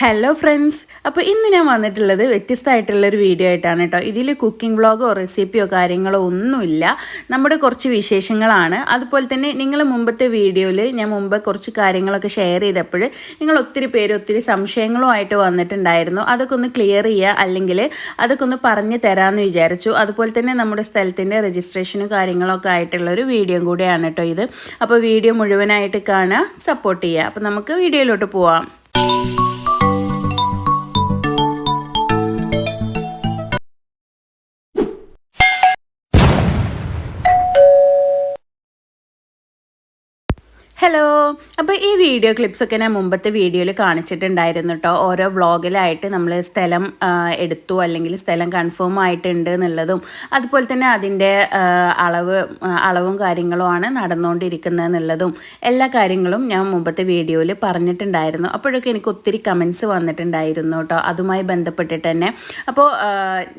Hello friends അപ്പോൾ ഇന്ന് ഞാൻ വന്നിട്ടുള്ളത് വ്യത്യസ്തമായിട്ടുള്ളൊരു വീഡിയോ ആയിട്ടാണ് കേട്ടോ. ഇതിൽ കുക്കിംഗ് വ്ളോഗോ റെസിപ്പിയോ കാര്യങ്ങളോ ഒന്നുമില്ല. നമ്മുടെ കുറച്ച് വിശേഷങ്ങളാണ്. അതുപോലെ തന്നെ നിങ്ങൾ മുമ്പത്തെ വീഡിയോയിൽ ഞാൻ മുമ്പ് കുറച്ച് കാര്യങ്ങളൊക്കെ ഷെയർ ചെയ്തപ്പോൾ നിങ്ങൾ ഒത്തിരി പേര് ഒത്തിരി സംശയങ്ങളുമായിട്ട് വന്നിട്ടുണ്ടായിരുന്നു. അതൊക്കെ ഒന്ന് ക്ലിയർ ചെയ്യുക അല്ലെങ്കിൽ അതൊക്കെ ഒന്ന് പറഞ്ഞു തരാമെന്ന് വിചാരിച്ചു. അതുപോലെ തന്നെ നമ്മുടെ സ്ഥലത്തിന്റെ രജിസ്ട്രേഷനും കാര്യങ്ങളൊക്കെ ആയിട്ടുള്ളൊരു വീഡിയോ കൂടിയാണ് കേട്ടോ ഇത്. അപ്പോൾ വീഡിയോ മുഴുവനായിട്ട് കാണുക സപ്പോർട്ട് ചെയ്യുക. അപ്പോൾ നമുക്ക് വീഡിയോയിലോട്ട് പോവാം. ഹലോ അപ്പോൾ ഈ വീഡിയോ ക്ലിപ്സൊക്കെ ഞാൻ മുമ്പത്തെ വീഡിയോയിൽ കാണിച്ചിട്ടുണ്ടായിരുന്നു കേട്ടോ ഓരോ വ്ളോഗിലായിട്ട് നമ്മൾ സ്ഥലം എടുത്തു. അല്ലെങ്കിൽ സ്ഥലം കൺഫേം ആയിട്ടുണ്ട് എന്നുള്ളതും അതുപോലെ തന്നെ അതിന്റെ അളവ് അളവും കാര്യങ്ങളുമാണ് നടന്നുകൊണ്ടിരിക്കുന്നത് എന്നുള്ളതും എല്ലാ കാര്യങ്ങളും ഞാൻ മുമ്പത്തെ വീഡിയോയിൽ പറഞ്ഞിട്ടുണ്ടായിരുന്നു. അപ്പോഴൊക്കെ എനിക്ക് ഒത്തിരി കമൻസ് വന്നിട്ടുണ്ടായിരുന്നു കേട്ടോ അതുമായി ബന്ധപ്പെട്ടിട്ട് തന്നെ. അപ്പോൾ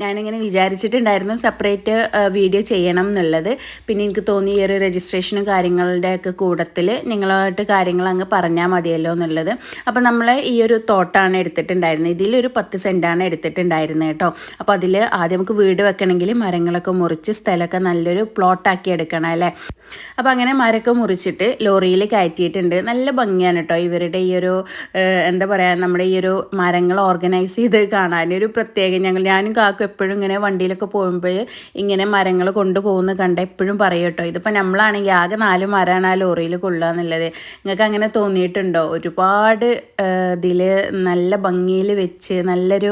ഞാനിങ്ങനെ വിചാരിച്ചിട്ടുണ്ടായിരുന്നു സെപ്പറേറ്റ് വീഡിയോ ചെയ്യണം എന്നുള്ളത്. പിന്നെ എനിക്ക് തോന്നി ഈ ഒരു രജിസ്ട്രേഷനും കാര്യങ്ങളുടെയൊക്കെ കൂടത്തിൽ നിങ്ങളായിട്ട് കാര്യങ്ങൾ അങ്ങ് പറഞ്ഞാൽ മതിയല്ലോ എന്നുള്ളത്. അപ്പോൾ നമ്മൾ ഈ ഒരു തോട്ടാണ് എടുത്തിട്ടുണ്ടായിരുന്നത്. ഇതിലൊരു പത്ത് സെന്റാണ് എടുത്തിട്ടുണ്ടായിരുന്നത് കേട്ടോ. അപ്പോൾ അതിൽ ആദ്യം നമുക്ക് വീട് വെക്കണമെങ്കിൽ മരങ്ങളൊക്കെ മുറിച്ച് സ്ഥലമൊക്കെ നല്ലൊരു പ്ലോട്ടാക്കി എടുക്കണം അല്ലേ? അപ്പോൾ അങ്ങനെ മരമൊക്കെ മുറിച്ചിട്ട് ലോറിയിൽ കയറ്റിയിട്ടുണ്ട്. നല്ല ഭംഗിയാണ് കേട്ടോ ഇവരുടെ ഈ ഒരു എന്താ പറയുക നമ്മുടെ ഈ ഒരു മരങ്ങൾ ഓർഗനൈസ് ചെയ്ത് കാണാൻ. ഒരു പ്രത്യേക ഞങ്ങൾ ഞാനും കാക്കും എപ്പോഴും ഇങ്ങനെ വണ്ടിയിലൊക്കെ പോകുമ്പോൾ ഇങ്ങനെ മരങ്ങൾ കൊണ്ടുപോകുന്നത് കണ്ട എപ്പോഴും പറയും കേട്ടോ. ഇതിപ്പോൾ നമ്മളാണെങ്കിൽ ആകെ നാല് മരമാണ് ആ ലോറിയിൽ കൊള്ളുക എന്നുള്ളത് നിങ്ങൾക്ക് അങ്ങനെ തോന്നിയിട്ടുണ്ടോ? ഒരുപാട് ഇതിൽ നല്ല ഭംഗിയിൽ വെച്ച് നല്ലൊരു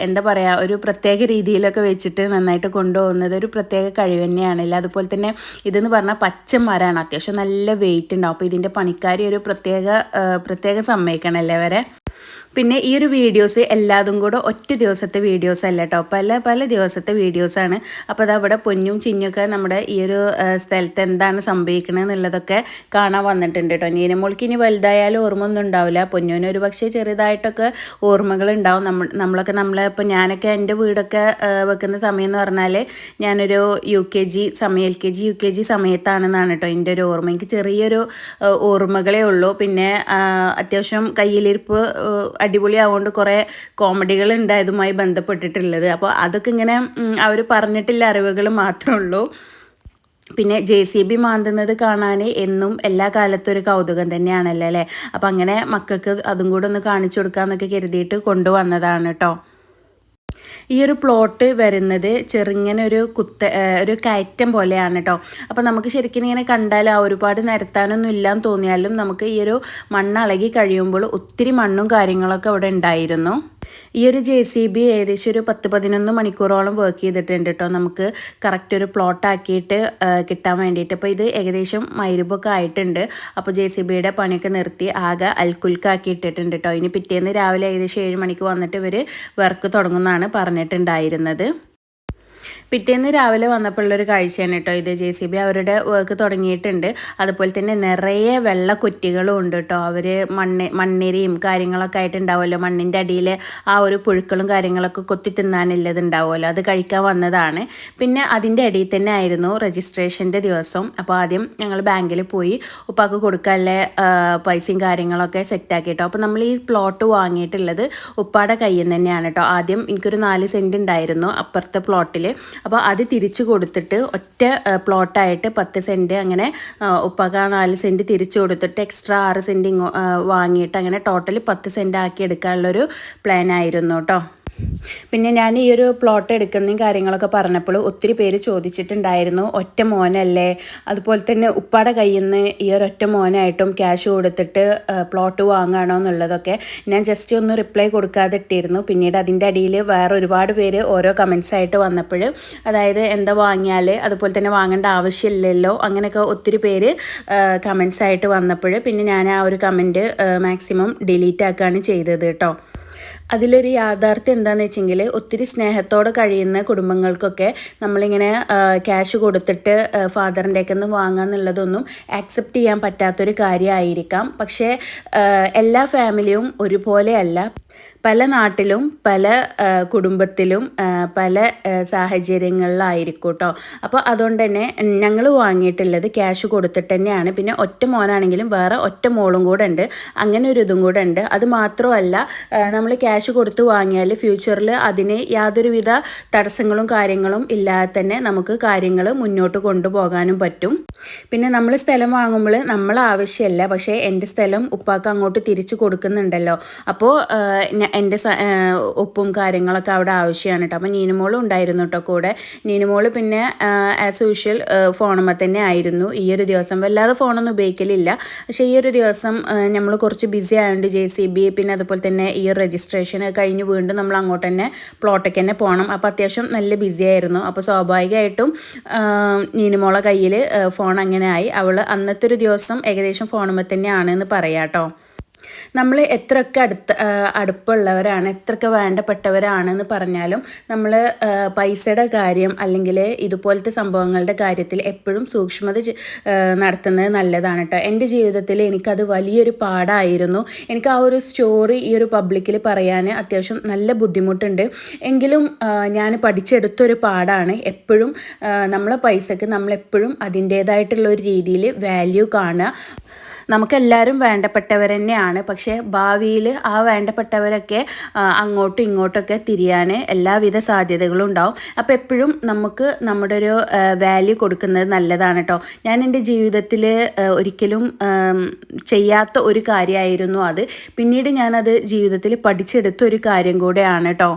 എന്താ പറയുക ഒരു പ്രത്യേക രീതിയിലൊക്കെ വെച്ചിട്ട് നന്നായിട്ട് കൊണ്ടുപോകുന്നത് ഒരു പ്രത്യേക കഴിവ് തന്നെയാണല്ലേ അതുപോലെ തന്നെ ഇതെന്ന് പറഞ്ഞാൽ പച്ച മരമാണ് അത്യാവശ്യം നല്ല വെയിറ്റ് ഉണ്ടാവും അപ്പോൾ ഇതിന്റെ പണിക്കാരി ഒരു പ്രത്യേക പ്രത്യേക പ്രത്യേകം സമ്മതിക്കണമല്ലേ വരെ പിന്നെ ഈ ഒരു വീഡിയോസ് എല്ലാതും കൂടെ ഒറ്റ ദിവസത്തെ വീഡിയോസ് അല്ല കേട്ടോ പല പല ദിവസത്തെ വീഡിയോസാണ് അപ്പോൾ അവിടെ പൊന്നും ചിഞ്ഞൊക്കെ നമ്മുടെ ഈ ഒരു സ്ഥലത്ത് എന്താണ് സംഭവിക്കണത് എന്നുള്ളതൊക്കെ കാണാൻ വന്നിട്ടുണ്ട് കേട്ടോ നീനമോൾക്ക് ഇനി വലുതായാലും ഓർമ്മ ഒന്നും ഉണ്ടാവില്ല. പൊന്നൂന് ഒരു പക്ഷേ ചെറുതായിട്ടൊക്കെ ഓർമ്മകൾ ഉണ്ടാവും. നമ്മൾ നമ്മളൊക്കെ നമ്മളെ ഇപ്പോൾ ഞാനൊക്കെ എന്റെ വീടൊക്കെ വെക്കുന്ന സമയം എന്ന് പറഞ്ഞാൽ ഞാനൊരു യു കെ ജി സമയം L K G U K G സമയത്താണെന്നാണ് കേട്ടോ എന്റെ ഒരു ഓർമ്മ. എനിക്ക് ചെറിയൊരു ഓർമ്മകളേ ഉള്ളൂ. പിന്നെ അത്യാവശ്യം കയ്യിലിരിപ്പ് അടിപൊളിയാവുകൊണ്ട് കുറേ കോമഡികൾ ഉണ്ടായതുമായി ബന്ധപ്പെട്ടിട്ടുള്ളത്. അപ്പോൾ അതൊക്കെ ഇങ്ങനെ അവർ പറഞ്ഞിട്ടില്ല അറിവുകൾ മാത്രമേ ഉള്ളൂ പിന്നെ ജെ സി ബി മാന്തുന്നത് കാണാൻ എന്നും എല്ലാ കാലത്തും ഒരു കൗതുകം തന്നെയാണല്ലോ അല്ലേ? അപ്പം അങ്ങനെ മക്കൾക്ക് അതും കൂടെ ഒന്ന് കാണിച്ചു കൊടുക്കാമെന്നൊക്കെ കരുതിയിട്ട് കൊണ്ടുവന്നതാണ് കേട്ടോ ഈ ഒരു പ്ലോട്ട് വരുന്നത് ചെറുങ്ങനെ ഒരു കുത്ത ഒരു കയറ്റം പോലെയാണ് കേട്ടോ അപ്പോൾ നമുക്ക് ശരിക്കും ഇങ്ങനെ കണ്ടാൽ ആ ഒരുപാട് നിരത്താനൊന്നും ഇല്ലാന്ന് തോന്നിയാലും നമുക്ക് ഈ ഒരു മണ്ണ് ഇളകി കഴിയുമ്പോൾ ഒത്തിരി മണ്ണും കാര്യങ്ങളൊക്കെ അവിടെ ഉണ്ടായിരുന്നു. ഈ ഒരു ജെ സി ബി ഏകദേശം ഒരു പത്ത് പതിനൊന്ന് മണിക്കൂറോളം വർക്ക് ചെയ്തിട്ടുണ്ട് കേട്ടോ നമുക്ക് കറക്റ്റ് ഒരു പ്ലോട്ട് ആക്കിയിട്ട് കിട്ടാൻ വേണ്ടിയിട്ട്. അപ്പോൾ ഇത് ഏകദേശം മൈരുപൊക്കെ ആയിട്ടുണ്ട്. അപ്പോൾ ജെ സി ബിയുടെ പണിയൊക്കെ നിർത്തി ആകെ അൽക്കുൽക്കാക്കി ഇട്ടിട്ടുണ്ട് കേട്ടോ ഇനി പിറ്റേന്ന് രാവിലെ ഏകദേശം ഏഴ് മണിക്ക് വന്നിട്ട് ഇവർ വർക്ക് തുടങ്ങുന്നതാണ് പറഞ്ഞിട്ടുണ്ടായിരുന്നത്. പിറ്റേന്ന് രാവിലെ വന്നപ്പോഴുള്ളൊരു കാഴ്ചയാണ് കേട്ടോ ഇത്. ജെ സി ബി അവരുടെ വർക്ക് തുടങ്ങിയിട്ടുണ്ട്. അതുപോലെ തന്നെ നിറയെ വെള്ള കുറ്റികളും ഉണ്ട് കേട്ടോ. അവർ മണ്ണ് മണ്ണിരയും കാര്യങ്ങളൊക്കെ ആയിട്ടുണ്ടാവുമല്ലോ. മണ്ണിന്റെ അടിയിൽ ആ ഒരു പുഴുക്കളും കാര്യങ്ങളൊക്കെ കൊത്തി തിന്നാനുള്ളത് ഉണ്ടാവുമല്ലോ. അത് കഴിക്കാൻ വന്നതാണ്. പിന്നെ അതിന്റെ അടിയിൽ തന്നെ ആയിരുന്നു രജിസ്ട്രേഷന്റെ ദിവസം. അപ്പോൾ ആദ്യം ഞങ്ങൾ ബാങ്കിൽ പോയി ഉപ്പാക്ക് കൊടുക്കാനുള്ള പൈസയും കാര്യങ്ങളൊക്കെ സെറ്റാക്കി കേട്ടോ. അപ്പോൾ നമ്മൾ ഈ പ്ലോട്ട് വാങ്ങിയിട്ടുള്ളത് ഉപ്പാടെ കയ്യിൽ നിന്ന് തന്നെയാണ് കേട്ടോ. ആദ്യം എനിക്കൊരു നാല് സെന്റ് ഉണ്ടായിരുന്നു അപ്പുറത്തെ പ്ലോട്ടിൽ അപ്പോൾ അത് തിരിച്ചു കൊടുത്തിട്ട് ഒറ്റ പ്ലോട്ടായിട്ട് പത്ത് സെന്റ് അങ്ങനെ ഉപ്പക നാല് സെന്റ് തിരിച്ചു കൊടുത്തിട്ട് എക്സ്ട്രാ ആറ് സെന്റ് വാങ്ങിയിട്ട് അങ്ങനെ ടോട്ടൽ പത്ത് സെന്റ് ആക്കി എടുക്കാനുള്ളൊരു പ്ലാൻ ആയിരുന്നു കേട്ടോ പിന്നെ ഞാൻ ഈ ഒരു പ്ലോട്ട് എടുക്കുന്നതും കാര്യങ്ങളൊക്കെ പറഞ്ഞപ്പോൾ ഒത്തിരി പേര് ചോദിച്ചിട്ടുണ്ടായിരുന്നു ഒറ്റ മോനല്ലേ? അതുപോലെ തന്നെ ഉപ്പാടെ കയ്യിൽ നിന്ന് ഈ ഒരു ഒറ്റ മോനായിട്ടും ക്യാഷ് കൊടുത്തിട്ട് പ്ലോട്ട് വാങ്ങുകയാണോ എന്നുള്ളതൊക്കെ ഞാൻ ജസ്റ്റ് ഒന്ന് റിപ്ലൈ കൊടുക്കാതെ ഇട്ടിരുന്നു പിന്നീട് അതിന്റെ അടിയിൽ വേറെ ഒരുപാട് പേര് ഓരോ കമൻസ് ആയിട്ട് വന്നപ്പോൾ അതായത് എന്താ വാങ്ങിയാൽ അതുപോലെ തന്നെ വാങ്ങേണ്ട ആവശ്യമില്ലല്ലോ? അങ്ങനെയൊക്കെ ഒത്തിരി പേര് കമൻസ് ആയിട്ട് വന്നപ്പോൾ പിന്നെ ഞാൻ ആ ഒരു കമന്റ് മാക്സിമം ഡിലീറ്റ് ആക്കുകയാണ് ചെയ്തത് കേട്ടോ. അതിലൊരു യാഥാർത്ഥ്യം എന്താണെന്ന് വെച്ചെങ്കിൽ ഒത്തിരി സ്നേഹത്തോടെ കഴിയുന്ന കുടുംബങ്ങൾക്കൊക്കെ നമ്മളിങ്ങനെ ക്യാഷ് കൊടുത്തിട്ട് ഫാദറിന്റെ ഒക്കെ നിന്ന് വാങ്ങുക എന്നുള്ളതൊന്നും ആക്സെപ്റ്റ് ചെയ്യാൻ പറ്റാത്തൊരു കാര്യമായിരിക്കാം. പക്ഷേ എല്ലാ ഫാമിലിയും ഒരുപോലെയല്ല. പല നാട്ടിലും പല കുടുംബത്തിലും പല സാഹചര്യങ്ങളിലായിരിക്കും കേട്ടോ അപ്പോൾ അതുകൊണ്ട് തന്നെ ഞങ്ങൾ വാങ്ങിയിട്ടുള്ളത് ക്യാഷ് കൊടുത്തിട്ട് തന്നെയാണ് പിന്നെ ഒറ്റ മോനാണെങ്കിലും വേറെ ഒറ്റ മോളും കൂടെ ഉണ്ട് അങ്ങനെ ഒരു ഇതും കൂടെ ഉണ്ട് അത് മാത്രമല്ല നമ്മൾ ക്യാഷ് കൊടുത്ത് വാങ്ങിയാൽ ഫ്യൂച്ചറിൽ അതിന് യാതൊരുവിധ തടസ്സങ്ങളും കാര്യങ്ങളും ഇല്ലാതെ തന്നെ നമുക്ക് കാര്യങ്ങൾ മുന്നോട്ട് കൊണ്ടുപോകാനും പറ്റും. പിന്നെ നമ്മൾ സ്ഥലം വാങ്ങുമ്പോൾ നമ്മൾ ആവശ്യമല്ല പക്ഷേ എന്റെ സ്ഥലം ഉപ്പാക്ക് അങ്ങോട്ട് തിരിച്ചു കൊടുക്കുന്നുണ്ടല്ലോ. അപ്പോൾ എന്റെ ഉപ്പും കാര്യങ്ങളൊക്കെ അവിടെ ആവശ്യമാണ് കേട്ടോ അപ്പോൾ നീനുമോളും ഉണ്ടായിരുന്നു കേട്ടോ കൂടെ. നീനുമോൾ പിന്നെ ആസ് യൂഷ്വൽ ഫോണുമ്മ തന്നെ ആയിരുന്നു. ഈ ഒരു ദിവസം വല്ലാതെ ഫോണൊന്നും ഉപയോഗിക്കലില്ല. പക്ഷേ ഈ ഒരു ദിവസം നമ്മൾ കുറച്ച് ബിസി ആയതുകൊണ്ട് ജെ സി ബി പിന്നെ അതുപോലെ തന്നെ ഈ ഒരു രജിസ്ട്രേഷൻ കഴിഞ്ഞ് വീണ്ടും നമ്മൾ അങ്ങോട്ട് തന്നെ പ്ലോട്ടേക്ക് തന്നെ പോകണം അപ്പോൾ അത്യാവശ്യം നല്ല ബിസി ആയിരുന്നു. അപ്പോൾ സ്വാഭാവികമായിട്ടും നീനുമോളെ കയ്യിൽ ഫോൺ അങ്ങനെ ആയി അവൾ അന്നത്തെ ഒരു ദിവസം ഏകദേശം ഫോണുമ്മ തന്നെയാണെന്ന് പറയാം കേട്ടോ നമ്മൾ എത്രയൊക്കെ അടുത്ത് അടുപ്പുള്ളവരാണ് എത്രയൊക്കെ വേണ്ടപ്പെട്ടവരാണെന്ന് പറഞ്ഞാലും നമ്മൾ പൈസയുടെ കാര്യം അല്ലെങ്കിൽ ഇതുപോലത്തെ സംഭവങ്ങളുടെ കാര്യത്തിൽ എപ്പോഴും സൂക്ഷ്മത നടത്തുന്നത് നല്ലതാണ് കേട്ടോ. എന്റെ ജീവിതത്തിൽ എനിക്കത് വലിയൊരു പാടായിരുന്നു. എനിക്ക് ആ ഒരു സ്റ്റോറി ഈ ഒരു പബ്ലിക്കിൽ പറയാൻ അത്യാവശ്യം നല്ല ബുദ്ധിമുട്ടുണ്ട്. എങ്കിലും ഞാൻ പഠിച്ചെടുത്തൊരു പാടാണ് എപ്പോഴും നമ്മളെ പൈസക്ക് നമ്മളെപ്പോഴും അതിന്റേതായിട്ടുള്ള ഒരു രീതിയിൽ വാല്യൂ കാണുക. നമുക്കെല്ലാവരും വേണ്ടപ്പെട്ടവർ തന്നെയാണ്. പക്ഷേ ഭാവിയിൽ ആ വേണ്ടപ്പെട്ടവരൊക്കെ അങ്ങോട്ടും ഇങ്ങോട്ടൊക്കെ തിരിയാൻ എല്ലാവിധ സാധ്യതകളും ഉണ്ടാവും. അപ്പോൾ എപ്പോഴും നമുക്ക് നമ്മുടെ ഒരു വാല്യൂ കൊടുക്കുന്നത് നല്ലതാണ് കേട്ടോ ഞാൻ എന്റെ ജീവിതത്തിൽ ഒരിക്കലും ചെയ്യാത്ത ഒരു കാര്യമായിരുന്നു അത്. പിന്നീട് ഞാനത് ജീവിതത്തിൽ പഠിച്ചെടുത്ത ഒരു കാര്യം കൂടെയാണ് കേട്ടോ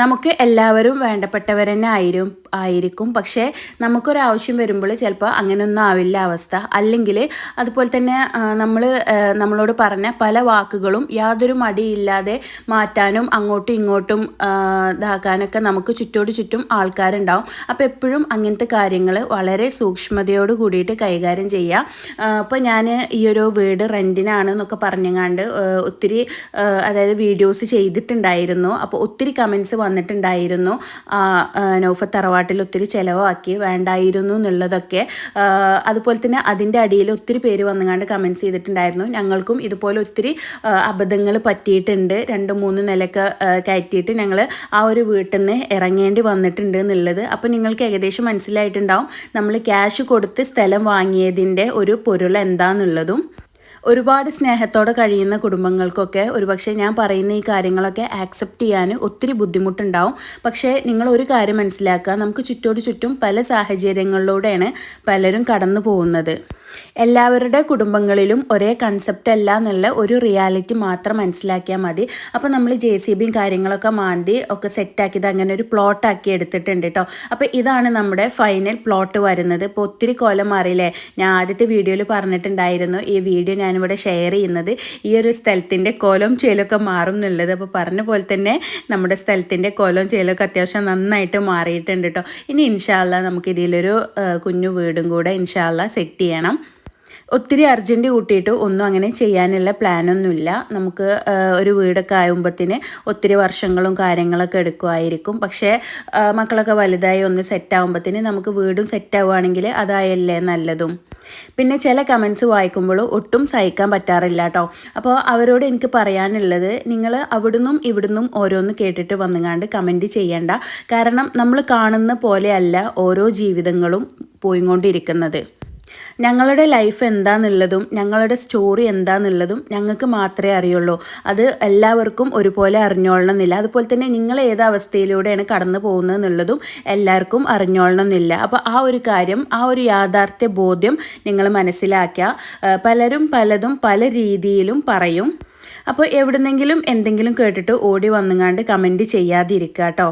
നമുക്ക് എല്ലാവരും വേണ്ടപ്പെട്ടവർ തന്നെ ആയിരും ആയിരിക്കും. പക്ഷേ നമുക്കൊരാവശ്യം വരുമ്പോൾ ചിലപ്പോൾ അങ്ങനെയൊന്നും ആവില്ല അവസ്ഥ. അല്ലെങ്കിൽ അതുപോലെ തന്നെ നമ്മൾ നമ്മളോട് പറഞ്ഞ പല വാക്കുകളും യാതൊരു മടിയില്ലാതെ മാറ്റാനും അങ്ങോട്ടും ഇങ്ങോട്ടും ഇതാക്കാനൊക്കെ നമുക്ക് ചുറ്റോട് ചുറ്റും ആൾക്കാരുണ്ടാവും. അപ്പോൾ എപ്പോഴും അങ്ങനത്തെ കാര്യങ്ങൾ വളരെ സൂക്ഷ്മതയോട് കൂടിയിട്ട് കൈകാര്യം ചെയ്യുക അപ്പോൾ ഞാൻ ഈ ഒരു വീട് റെന്റിനാണ് എന്നൊക്കെ പറഞ്ഞങ്ങാണ്ട് ഒത്തിരി അതായത് വീഡിയോസ് ചെയ്തിട്ടുണ്ടായിരുന്നു. അപ്പോൾ ഒത്തിരി കമൻസ് വന്നിട്ടുണ്ടായിരുന്നു. നൗഫ തറവാട്ടിൽ ഒത്തിരി ചിലവാക്കി വേണ്ടായിരുന്നു എന്നുള്ളതൊക്കെ. അതുപോലെ തന്നെ അതിന്റെ അടിയിൽ ഒത്തിരി പേര് വന്നുകൊണ്ട് കമൻസ് ചെയ്തിട്ടുണ്ടായിരുന്നു. ഞങ്ങൾക്കും ഇതുപോലെ ഒത്തിരി അബദ്ധങ്ങൾ പറ്റിയിട്ടുണ്ട്. രണ്ട് മൂന്ന് നിലയൊക്കെ ആ, കയറ്റിയിട്ട് ഞങ്ങൾ ആ ഒരു വീട്ടിൽ നിന്ന് ഇറങ്ങേണ്ടി വന്നിട്ടുണ്ട് എന്നുള്ളത്. അപ്പോൾ നിങ്ങൾക്ക് ഏകദേശം മനസ്സിലായിട്ടുണ്ടാവും. നമ്മൾ ക്യാഷ് കൊടുത്ത് സ്ഥലം വാങ്ങിയതിന്റെ ഒരു പൊരുൾ എന്താണെന്നുള്ളതും ഒരുപാട് സ്നേഹത്തോടെ കഴിയുന്ന കുടുംബങ്ങൾക്കൊക്കെ ഒരുപക്ഷെ ഞാൻ പറയുന്ന ഈ കാര്യങ്ങളൊക്കെ ആക്സെപ്റ്റ് ചെയ്യാൻ ഒത്തിരി ബുദ്ധിമുട്ടുണ്ടാവും. പക്ഷേ നിങ്ങൾ ഒരു കാര്യം മനസ്സിലാക്കുക നമുക്ക് ചുറ്റോട് ചുറ്റും പല സാഹചര്യങ്ങളിലൂടെയാണ് പലരും കടന്നു പോകുന്നത് എല്ലാവരുടെ കുടുംബങ്ങളിലും ഒരേ കൺസെപ്റ്റ് അല്ല എന്നുള്ള ഒരു റിയാലിറ്റി മാത്രം മനസ്സിലാക്കിയാൽ മതി. അപ്പോൾ നമ്മൾ ജെ സി ബിയും കാര്യങ്ങളൊക്കെ മാന്തി ഒക്കെ സെറ്റാക്കിയത് അങ്ങനെ ഒരു പ്ലോട്ടാക്കി എടുത്തിട്ടുണ്ട് കേട്ടോ അപ്പോൾ ഇതാണ് നമ്മുടെ ഫൈനൽ പ്ലോട്ട് വരുന്നത്. ഇപ്പോൾ ഒത്തിരി കോലം മാറിയില്ലേ? ഞാൻ ആദ്യത്തെ വീഡിയോയിൽ പറഞ്ഞിട്ടുണ്ടായിരുന്നു. ഈ വീഡിയോ ഞാനിവിടെ ഷെയർ ചെയ്യുന്നത്. ഈ ഒരു സ്ഥലത്തിന്റെ കോലം ചേലൊക്കെ മാറും എന്നുള്ളത്. അപ്പോൾ പറഞ്ഞ പോലെ തന്നെ നമ്മുടെ സ്ഥലത്തിന്റെ കോലം ചേലൊക്കെ അത്യാവശ്യം നന്നായിട്ട് മാറിയിട്ടുണ്ട് കേട്ടോ ഇനി ഇൻഷാല്ല നമുക്ക് ഇതിലൊരു കുഞ്ഞു വീടും കൂടെ ഇൻഷാല്ല സെറ്റ് ചെയ്യണം. ഒത്തിരി അർജന്റ് കൂട്ടിയിട്ട് ഒന്നും അങ്ങനെ ചെയ്യാനുള്ള പ്ലാനൊന്നുമില്ല. നമുക്ക് ഒരു വീടൊക്കെ ആകുമ്പത്തിന് ഒത്തിരി വർഷങ്ങളും കാര്യങ്ങളൊക്കെ എടുക്കുമായിരിക്കും. പക്ഷേ മക്കളൊക്കെ വലുതായി ഒന്ന് സെറ്റ് ആകുമ്പത്തിന് നമുക്ക് വീടും സെറ്റ് ആവുകയാണെങ്കിൽ അതായല്ലേ നല്ലതും. പിന്നെ ചില കമൻസ് വായിക്കുമ്പോൾ ഒട്ടും സഹിക്കാൻ പറ്റാറില്ല കേട്ടോ. അപ്പോൾ അവരോട് എനിക്ക് പറയാനുള്ളത് നിങ്ങൾ അവിടുന്നും ഇവിടുന്നും ഓരോന്ന് കേട്ടിട്ട് വന്നുകാണ്ട് കമന്റ് ചെയ്യണ്ട. കാരണം നമ്മൾ കാണുന്ന പോലെയല്ല ഓരോ ജീവിതങ്ങളും പോയിക്കൊണ്ടിരിക്കുന്നത്. ഞങ്ങളുടെ ലൈഫ് എന്താന്നുള്ളതും ഞങ്ങളുടെ സ്റ്റോറി എന്താന്നുള്ളതും ഞങ്ങൾക്ക് മാത്രമേ അറിയുള്ളൂ. അത് എല്ലാവർക്കും ഒരുപോലെ അറിഞ്ഞോളണമെന്നില്ല അതുപോലെ തന്നെ നിങ്ങൾ ഏത് അവസ്ഥയിലൂടെയാണ് കടന്നു പോകുന്നത് എന്നുള്ളതും എല്ലാവർക്കും അറിഞ്ഞോളണമെന്നില്ല അപ്പോൾ ആ ഒരു കാര്യം ആ ഒരു യാഥാർത്ഥ്യ ബോധ്യം നിങ്ങൾ മനസ്സിലാക്കുക. പലരും പലതും പല രീതിയിലും പറയും. അപ്പോൾ എവിടുന്നെങ്കിലും എന്തെങ്കിലും കേട്ടിട്ട് ഓടി വന്നുങ്ങാണ്ട് കമന്റ് ചെയ്യാതിരിക്കുക കേട്ടോ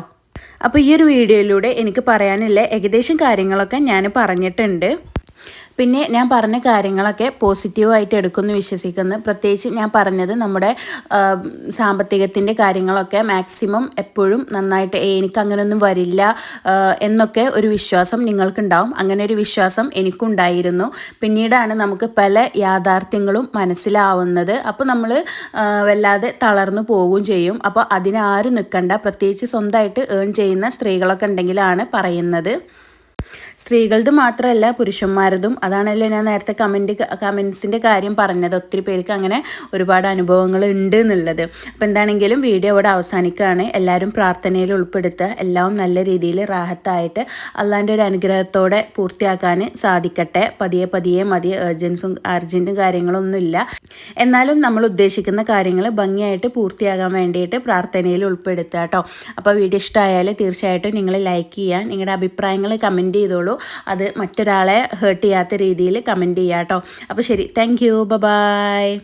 അപ്പോൾ ഈ ഒരു വീഡിയോയിലൂടെ എനിക്ക് പറയാനുള്ള ഏകദേശം കാര്യങ്ങളൊക്കെ ഞാൻ പറഞ്ഞിട്ടുണ്ട്. പിന്നെ ഞാൻ പറഞ്ഞ കാര്യങ്ങളൊക്കെ പോസിറ്റീവായിട്ട് എടുക്കുമെന്ന് വിശ്വസിക്കുന്നു. പ്രത്യേകിച്ച് ഞാൻ പറഞ്ഞത് നമ്മുടെ സാമ്പത്തികത്തിന്റെ കാര്യങ്ങളൊക്കെ മാക്സിമം എപ്പോഴും നന്നായിട്ട് "ഏയ്, എനിക്ക് അങ്ങനെയൊന്നും വരില്ല എന്നൊക്കെ ഒരു വിശ്വാസം നിങ്ങൾക്കുണ്ടാവും. അങ്ങനെ ഒരു വിശ്വാസം എനിക്കുണ്ടായിരുന്നു. പിന്നീടാണ് നമുക്ക് പല യാഥാർത്ഥ്യങ്ങളും മനസ്സിലാവുന്നത്. അപ്പോൾ നമ്മൾ വല്ലാതെ തളർന്നു പോവുകയും ചെയ്യും. അപ്പോൾ അതിനാരും നിൽക്കണ്ട. പ്രത്യേകിച്ച് സ്വന്തമായിട്ട് ഏൺ ചെയ്യുന്ന സ്ത്രീകളൊക്കെ ഉണ്ടെങ്കിലാണ് പറയുന്നത്. സ്ത്രീകളത് മാത്രമല്ല പുരുഷന്മാരതും. അതാണല്ലോ ഞാൻ നേരത്തെ കമന്റ് കമൻസിന്റെ കാര്യം പറഞ്ഞത്. ഒത്തിരി പേർക്ക് അങ്ങനെ ഒരുപാട് അനുഭവങ്ങൾ ഉണ്ട് എന്നുള്ളത് അപ്പോൾ എന്താണെങ്കിലും വീഡിയോ ഇവിടെ അവസാനിക്കുകയാണ് എല്ലാവരും പ്രാർത്ഥനയിൽ ഉൾപ്പെടുത്തുക. എല്ലാം നല്ല രീതിയിൽ റാഹത്തായിട്ട് അള്ളാന്റെ ഒരു അനുഗ്രഹത്തോടെ പൂർത്തിയാക്കാൻ സാധിക്കട്ടെ. പതിയെ പതിയെ മതി. ഏർജൻസും അർജന്റും കാര്യങ്ങളൊന്നുമില്ല. എന്നാലും നമ്മൾ ഉദ്ദേശിക്കുന്ന കാര്യങ്ങൾ ഭംഗിയായിട്ട് പൂർത്തിയാകാൻ വേണ്ടിയിട്ട് പ്രാർത്ഥനയിൽ ഉൾപ്പെടുത്തുക കേട്ടോ. അപ്പോൾ വീഡിയോ ഇഷ്ടമായാൽ തീർച്ചയായിട്ടും നിങ്ങൾ ലൈക്ക് ചെയ്യുക. നിങ്ങളുടെ അഭിപ്രായങ്ങൾ കമന്റ് ചെയ്തോളൂ. അത് മറ്റൊരാളെ ഹേർട്ട് ചെയ്യാത്ത രീതിയിൽ കമന്റ് ചെയ്യാം കേട്ടോ അപ്പോൾ ശരി താങ്ക് യു ബൈ